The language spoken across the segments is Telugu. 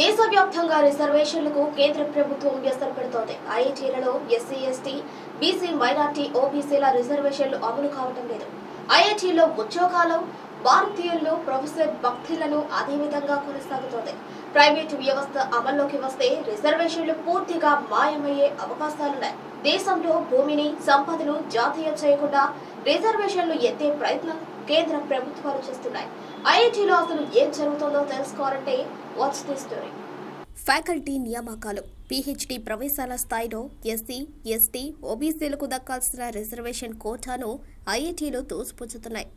దేశవ్యాప్తంగా రిజర్వేషన్లకు కేంద్ర ప్రభుత్వం వ్యసన పెడుతోంది ఐఐటీలలో S C S T B C minority ఓబీసీల రిజర్వేషన్లు అమలు కావటం లేదు. ఐఐటీలో ఉద్యోగాలు భారతీయుల్లో ప్రొఫెసర్ భక్తులను అదే విధంగా కొనసాగుతోంది. ప్రైవేటు వ్యవస్థ అమల్లోకి వస్తే రిజర్వేషన్లు పూర్తిగా మాయమయ్యే అవకాశాలున్నాయి. దేశంలో భూమిని సంపదను జాతీయ చేయకుండా రిజర్వేషన్లు ఎత్తే ప్రయత్నం కేంద్ర ప్రభుత్వాలు చేస్తున్నాయి. ఐఐటీలో అసలు ఏం జరుగుతుందో తెలుసుకోవాలంటే వాచ్ ది స్టోరీ. ఫ్యాకల్టీ నియామకాలు. పీహెచ్డీ ప్రవేశాల స్థాయిలో ఎస్సీ ఎస్టీ ఓబీసీలకు దక్కాల్సిన రిజర్వేషన్ కోటాను ఐఐటీలు తోసిపుచ్చుతున్నాయి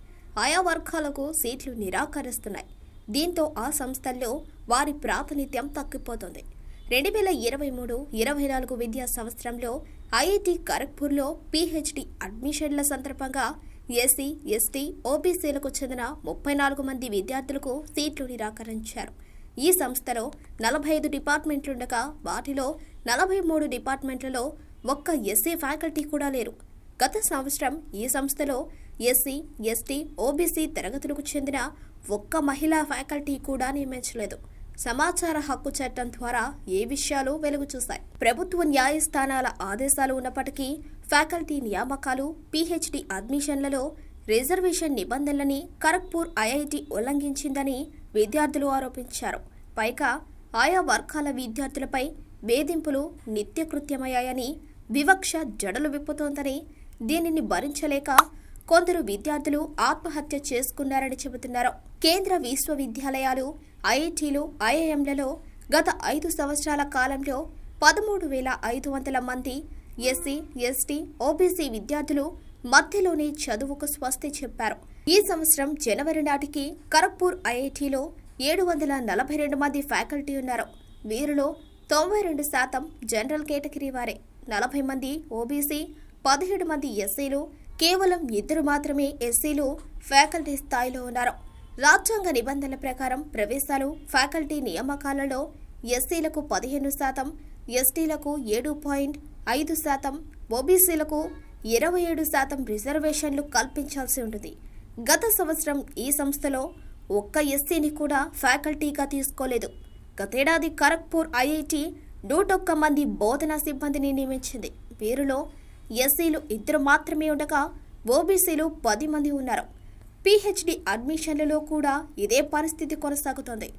ఆయా వర్గాలకు సీట్లు నిరాకరిస్తున్నాయి. దీంతో ఆ సంస్థల్లో వారి ప్రాతినిధ్యం తగ్గిపోతుంది. రెండు వేల ఇరవై మూడు ఇరవై నాలుగు విద్యా సంవత్సరంలో ఐఐటి ఖరగ్పూర్లో పీహెచ్డీ అడ్మిషన్ల సందర్భంగా ఎస్సీ ఎస్టీ ఓబీసీలకు చెందిన ముప్పై నాలుగు మంది విద్యార్థులకు సీట్లు నిరాకరించారు. ఈ సంస్థలో నలభై ఐదు డిపార్ట్మెంట్లుండగా వాటిలో నలభై మూడు డిపార్ట్మెంట్లలో ఒక్క ఎస్సీ ఫ్యాకల్టీ కూడా లేరు. గత సంవత్సరం ఈ సంస్థలో ఎస్సీ ఎస్టీ ఓబీసీ తరగతులకు చెందిన ఒక్క మహిళా ఫ్యాకల్టీ కూడా నియమించలేదు. సమాచార హక్కు చట్టం ద్వారా ఏ విషయాలు వెలుగు చూశాయి? ప్రభుత్వ న్యాయస్థానాల ఆదేశాలు ఉన్నప్పటికీ ఫ్యాకల్టీ నియామకాలు పీహెచ్డీ అడ్మిషన్లలో రిజర్వేషన్ నిబంధనలని ఖరగ్పూర్ ఐఐటి ఉల్లంఘించిందని విద్యార్థులు ఆరోపించారు. పైగా ఆయా వర్గాల విద్యార్థులపై వేధింపులు నిత్యకృత్యమయ్యాయని వివక్ష జడలు విప్పుతోందని దీనిని భరించలేక కొందరు విద్యార్థులు ఆత్మహత్య చేసుకున్నారని చెబుతున్నారు. కేంద్ర విశ్వవిద్యాలయాలు ఐఐటీలు ఐఐఎంలలో గత ఐదు సంవత్సరాల కాలంలో పదమూడు వేల ఐదు వందల మంది ఎస్సీ ఎస్టీ ఓబీసీ విద్యార్థులు మధ్యలోనే చదువుకు స్వస్తి చెప్పారు. ఈ సంవత్సరం జనవరి నాటికి ఖరగ్పూర్ ఐఐటిలో ఏడు వందల నలభై రెండు మంది ఫ్యాకల్టీ ఉన్నారు. వీరిలో తొంభై రెండు శాతం జనరల్ కేటగిరీ వారే. నలభై మంది ఓబీసీ పదిహేడు మంది ఎస్సీలు కేవలం ఇద్దరు మాత్రమే ఎస్సీలు ఫ్యాకల్టీ స్థాయిలో ఉన్నారు. రాజ్యాంగ నిబంధనల ప్రకారం ప్రవేశాలు ఫ్యాకల్టీ నియామకాలలో ఎస్సీలకు పదిహేను శాతం ఎస్టీలకు ఏడు పాయింట్ ఐదు శాతం ఓబీసీలకు ఇరవై ఏడు శాతం రిజర్వేషన్లు కల్పించాల్సి ఉంటుంది. గత సంవత్సరం ఈ సంస్థలో ఒక్క ఎస్సీని కూడా ఫ్యాకల్టీగా తీసుకోలేదు. గతేడాది ఖరగ్పూర్ ఐఐటి నూటొక్క మంది బోధనా సిబ్బందిని నియమించింది. వీరిలో ఎస్సీలు ఇద్దరు మాత్రమే ఉండగా ఓబీసీలు పది మంది ఉన్నారు. పీహెచ్డీ అడ్మిషన్లలో కూడా ఇదే పరిస్థితి కొనసాగుతోంది.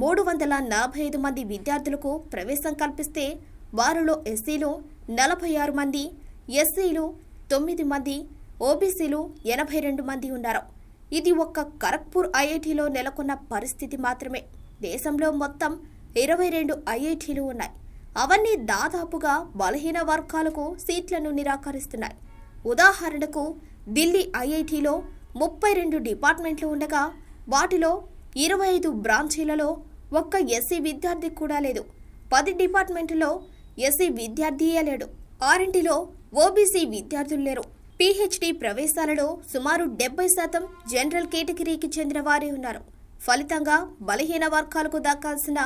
మూడు వందల నలభై ఐదు మంది విద్యార్థులకు ప్రవేశం కల్పిస్తే వారిలో ఎస్సీలు నలభై ఆరు మంది ఎస్సీలు తొమ్మిది మంది ఓబీసీలు ఎనభై రెండు మంది ఉన్నారు. ఇది ఒక్క ఖరగ్పూర్ ఐఐటిలో నెలకొన్న పరిస్థితి మాత్రమే. దేశంలో మొత్తం ఇరవై రెండు ఐఐటీలు ఉన్నాయి. అవన్నీ దాదాపుగా బలహీన వర్గాలకు సీట్లను నిరాకరిస్తున్నాయి. ఉదాహరణకు ఢిల్లీ ఐఐటిలో ముప్పై రెండు డిపార్ట్మెంట్లు ఉండగా వాటిలో ఇరవై ఐదు బ్రాంచీలలో ఒక్క ఎస్సీ విద్యార్థి కూడా లేదు. పది డిపార్ట్మెంట్లో ఎస్సీ విద్యార్థియే లేడు. ఆరింటిలో ఓబీసీ విద్యార్థులు లేరు. పీహెచ్డీ ప్రవేశాలలో సుమారు డెబ్బై శాతం జనరల్ కేటగిరీకి చెందిన వారే ఉన్నారు. ఫలితంగా బలహీన వర్గాలకు దక్కాల్సిన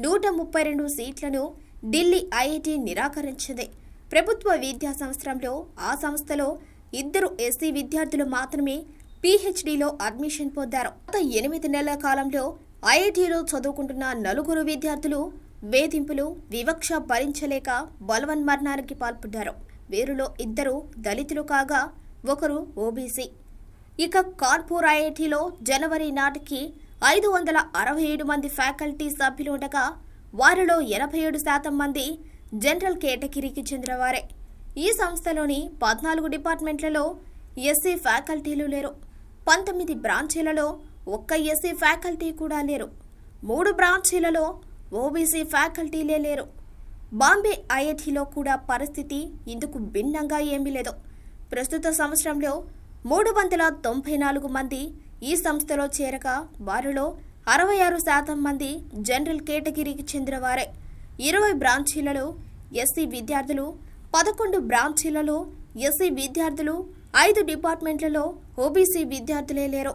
నూట ముప్పై రెండు సీట్లను ఢిల్లీ ఐఐటి నిరాకరించింది. ప్రభుత్వ విద్యా సంవత్సరంలో ఆ సంస్థలో ఇద్దరు ఎస్సీ విద్యార్థులు మాత్రమే పీహెచ్డీలో అడ్మిషన్ పొందారు. గత ఎనిమిది నెలల కాలంలో ఐఐటిలో చదువుకుంటున్న నలుగురు విద్యార్థులు వేధింపులు వివక్ష భరించలేక బలవన్మరణానికి పాల్పడ్డారు. వీరిలో ఇద్దరు దళితులు కాగా ఒకరు ఓబీసీ. ఇక కాన్పూర్ జనవరి నాటికి ఐదు వందల అరవై ఏడు మంది ఫ్యాకల్టీ సభ్యులు ఉండగా వారిలో ఎనభై ఏడు శాతం మంది జనరల్ కేటగిరీకి చెందినవారే ఈ సంస్థలోని పద్నాలుగు డిపార్ట్మెంట్లలో ఎస్సీ ఫ్యాకల్టీలు లేరు. పంతొమ్మిది బ్రాంచీలలో ఒక్క ఎస్సీ ఫ్యాకల్టీ కూడా లేరు. మూడు బ్రాంచీలలో ఓబీసీ ఫ్యాకల్టీలే లేరు. బాంబే ఐఐటిలో కూడా పరిస్థితి ఇందుకు భిన్నంగా ఏమీ లేదు. ప్రస్తుత సంవత్సరంలో మూడు వందల తొంభై నాలుగు మంది ఈ సంస్థలో చేరక వారిలో అరవై ఆరు శాతం మంది జనరల్ కేటగిరీకి చెందినవారే ఇరవై బ్రాంచీలలో ఎస్సీ విద్యార్థులు పదకొండు బ్రాంచీలలో ఎస్సీ విద్యార్థులు ఐదు డిపార్ట్మెంట్లలో ఓబీసీ విద్యార్థులే లేరు.